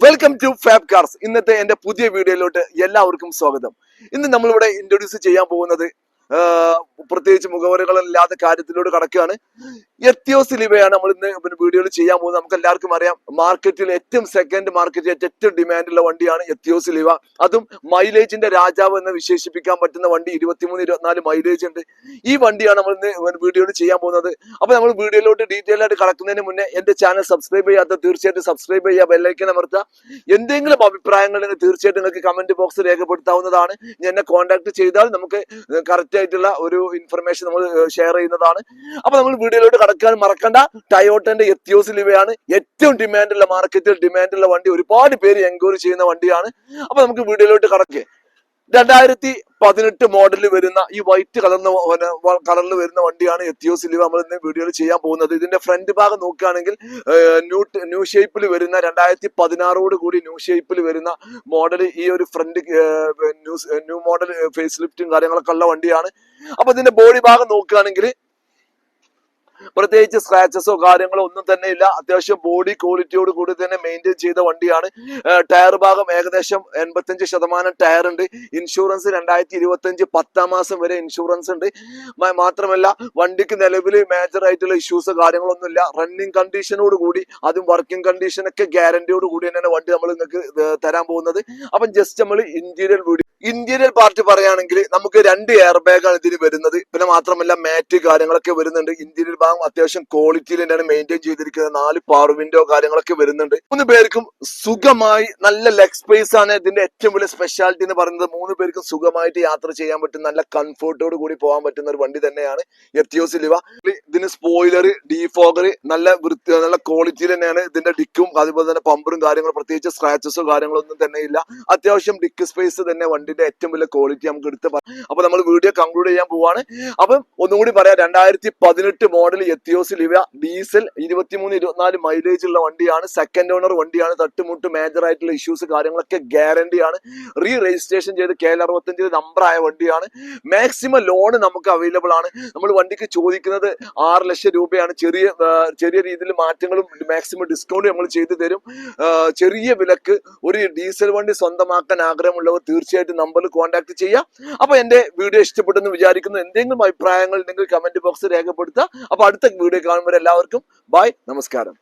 Welcome to fab cars ഇന്നത്തെ എന്റെ പുതിയ വീഡിയോയിലോട്ട് എല്ലാവർക്കും സ്വാഗതം. ഇന്ന് നമ്മളിവിടെ ഇൻട്രൊഡ്യൂസ് ചെയ്യാൻ പോകുന്നത് പ്രത്യേകിച്ച് മുഖവരകളില്ലാത്ത കാര്യത്തിലൂടെ കടക്കുകയാണ്. എത്തിയോസ് സിലിവയാണ് നമ്മൾ ഇന്ന് വീഡിയോയിൽ ചെയ്യാൻ പോകുന്നത്. നമുക്ക് എല്ലാവർക്കും അറിയാം മാർക്കറ്റിൽ ഏറ്റവും സെക്കൻഡ് മാർക്കറ്റിൽ ഏറ്റവും ഡിമാൻഡുള്ള വണ്ടിയാണ് എത്തിയോസ് സിലിവ അതും മൈലേജിന്റെ രാജാവ് എന്ന് വിശേഷിപ്പിക്കാൻ പറ്റുന്ന വണ്ടി ഇരുപത്തിമൂന്ന് ഇരുപത്തിനാല് മൈലേജ് ഉണ്ട്. ഈ വണ്ടിയാണ് നമ്മൾ ഇന്ന് വീഡിയോയിൽ ചെയ്യാൻ പോകുന്നത്. അപ്പൊ നമ്മൾ വീഡിയോയിലോട്ട് ഡീറ്റെയിൽ ആയിട്ട് കടക്കുന്നതിന് മുന്നേ എന്റെ ചാനൽ സബ്സ്ക്രൈബ് ചെയ്യാത്ത തീർച്ചയായിട്ടും സബ്സ്ക്രൈബ് ചെയ്യുക ബെല്ലൈക്കൻ അമർത്ത എന്തെങ്കിലും അഭിപ്രായങ്ങൾ തീർച്ചയായിട്ടും നിങ്ങൾക്ക് കമന്റ് ബോക്സ് രേഖപ്പെടുത്താവുന്നതാണ്. എന്നെ കോൺടാക്ട് ചെയ്താൽ നമുക്ക് കറക്റ്റ് ആയിട്ടുള്ള ഒരു ഇൻഫർമേഷൻ നമ്മൾ ഷെയർ ചെയ്യുന്നതാണ്. അപ്പൊ നമ്മൾ വീഡിയോയിലോട്ട് കടക്കാൻ മറക്കണ്ട. ടയോട്ടന്റെ എത്തിയോസ് ലിവയാണ് ഏറ്റവും ഡിമാൻഡുള്ള മാർക്കറ്റിൽ ഡിമാൻഡുള്ള വണ്ടി ഒരുപാട് പേര് എൻക്വയറി ചെയ്യുന്ന വണ്ടിയാണ്. അപ്പൊ നമുക്ക് വീഡിയോയിലോട്ട് കടക്കേ. രണ്ടായിരത്തി പതിനെട്ട് മോഡലിൽ വരുന്ന ഈ വൈറ്റ് കളർന്ന കളറിൽ വരുന്ന വണ്ടിയാണ് എത്തിയോ സിലിവ നമ്മൾ ഇന്ന് വീഡിയോയിൽ ചെയ്യാൻ പോകുന്നത്. ഇതിന്റെ ഫ്രണ്ട് ഭാഗം നോക്കുകയാണെങ്കിൽ ന്യൂ ന്യൂ ഷേപ്പിൽ വരുന്ന രണ്ടായിരത്തി പതിനാറോട് കൂടി ന്യൂ ഷേപ്പിൽ വരുന്ന മോഡൽ ഈ ഒരു front new new model face ലിഫ്റ്റും കാര്യങ്ങളൊക്കെ ഉള്ള വണ്ടിയാണ്. അപ്പൊ ഇതിന്റെ ബോഡി ഭാഗം നോക്കുകയാണെങ്കിൽ പ്രത്യേകിച്ച് സ്ക്രാച്ചസോ കാര്യങ്ങളോ ഒന്നും തന്നെ ഇല്ല. അത്യാവശ്യം ബോഡി ക്വാളിറ്റിയോട് കൂടി തന്നെ മെയിന്റെയിൻ ചെയ്ത വണ്ടിയാണ്. ടയർ ഭാഗം ഏകദേശം എൺപത്തഞ്ച് ശതമാനം ടയർ ഉണ്ട്. ഇൻഷുറൻസ് രണ്ടായിരത്തി ഇരുപത്തഞ്ച് പത്താം മാസം വരെ ഇൻഷുറൻസ് ഉണ്ട്. മാത്രമല്ല വണ്ടിക്ക് നിലവിൽ മേജർ ആയിട്ടുള്ള ഇഷ്യൂസ് കാര്യങ്ങളൊന്നും ഇല്ല. റണ്ണിങ് കണ്ടീഷനോട് കൂടി അതും വർക്കിംഗ് കണ്ടീഷനൊക്കെ ഗ്യാരണ്ടിയോട് കൂടി തന്നെയാണ് വണ്ടി നമ്മൾ നിങ്ങൾക്ക് തരാൻ പോകുന്നത്. അപ്പം ജസ്റ്റ് നമ്മൾ ഇന്റീരിയർ വീഡിയോ ഇന്റീരിയർ പാർട്ടി പറയുകയാണെങ്കിൽ നമുക്ക് രണ്ട് എയർ ബാഗാണ് ഇതിന് വരുന്നത്. പിന്നെ മാത്രമല്ല മാറ്റ് കാര്യങ്ങളൊക്കെ വരുന്നുണ്ട്. ഇന്റീരിയർ ഭാഗം അത്യാവശ്യം ക്വാളിറ്റിയിൽ തന്നെയാണ് മെയിന്റെയിൻ ചെയ്തിരിക്കുന്നത്. നാല് പവർ വിൻഡോ കാര്യങ്ങളൊക്കെ വരുന്നുണ്ട്. മൂന്ന് പേർക്കും സുഖമായി നല്ല ലെഗ് സ്പേസ് ആണ് ഇതിന്റെ ഏറ്റവും വലിയ സ്പെഷ്യാലിറ്റി എന്ന് പറയുന്നത്. മൂന്ന് പേർക്കും സുഖമായിട്ട് യാത്ര ചെയ്യാൻ പറ്റും. നല്ല കംഫോർട്ടോട് കൂടി പോകാൻ പറ്റുന്ന ഒരു വണ്ടി തന്നെയാണ് എത്തിയോസ് ലിവ ഇതിന് സ്പോയിലർ ഡീഫോഗർ നല്ല വൃത്തി നല്ല ക്വാളിറ്റിയിൽ തന്നെയാണ് ഇതിന്റെ ഡിക്കും അതുപോലെ തന്നെ പമ്പറും കാര്യങ്ങളും പ്രത്യേകിച്ച് സ്ക്രാച്ചസോ കാര്യങ്ങളൊന്നും തന്നെ ഇല്ല. അത്യാവശ്യം ഡിക്ക് സ്പേസ് തന്നെ വണ്ടിന്റെ ഏറ്റവും വലിയ ക്വാളിറ്റി നമുക്ക് എടുത്ത് അപ്പൊ നമ്മൾ വീഡിയോ കൺക്ലൂഡ് ചെയ്യാൻ പോവാണ്. അപ്പം ഒന്നുകൂടി പറയാം രണ്ടായിരത്തി പതിനെട്ട് മോഡൽ എത്തിയോസ് ലിവ ഡീസൽ ഇരുപത്തിമൂന്ന് ഇരുപത്തിനാല് മൈലേജ് ഉള്ള വണ്ടിയാണ്. സെക്കൻഡ് ഓണർ വണ്ടിയാണ് തട്ടുമുട്ട് മേജർ ആയിട്ടുള്ള ഇഷ്യൂസ് കാര്യങ്ങളൊക്കെ ഗ്യാരണ്ടി ആണ്. റീ രജിസ്ട്രേഷൻ ചെയ്ത് കെ എൽ അറുപത്തഞ്ച് നമ്പർ ആയ വണ്ടിയാണ്. മാക്സിമം ലോൺ നമുക്ക് അവൈലബിൾ ആണ്. നമ്മൾ വണ്ടിക്ക് ചോദിക്കുന്നത് ആറ് ലക്ഷം രൂപയാണ്. ചെറിയ ചെറിയ രീതിയിൽ മാറ്റങ്ങളും മാക്സിമം ഡിസ്കൗണ്ട് നമ്മൾ ചെയ്തു തരും. ചെറിയ വിലക്ക് ഒരു ഡീസൽ വണ്ടി സ്വന്തമാക്കാൻ ആഗ്രഹമുള്ളവർ തീർച്ചയായിട്ടും നമ്പറിൽ കോൺടാക്ട് ചെയ്യാം. അപ്പൊ എന്റെ വീഡിയോ ഇഷ്ടപ്പെട്ടെന്ന് വിചാരിക്കുന്നു. എന്തെങ്കിലും അഭിപ്രായങ്ങൾ ഉണ്ടെങ്കിൽ കമന്റ് ബോക്സിൽ രേഖപ്പെടുത്തുക. അപ്പൊ അടുത്ത വീഡിയോ കാണുമ്പോൾ എല്ലാവർക്കും ബൈ നമസ്കാരം.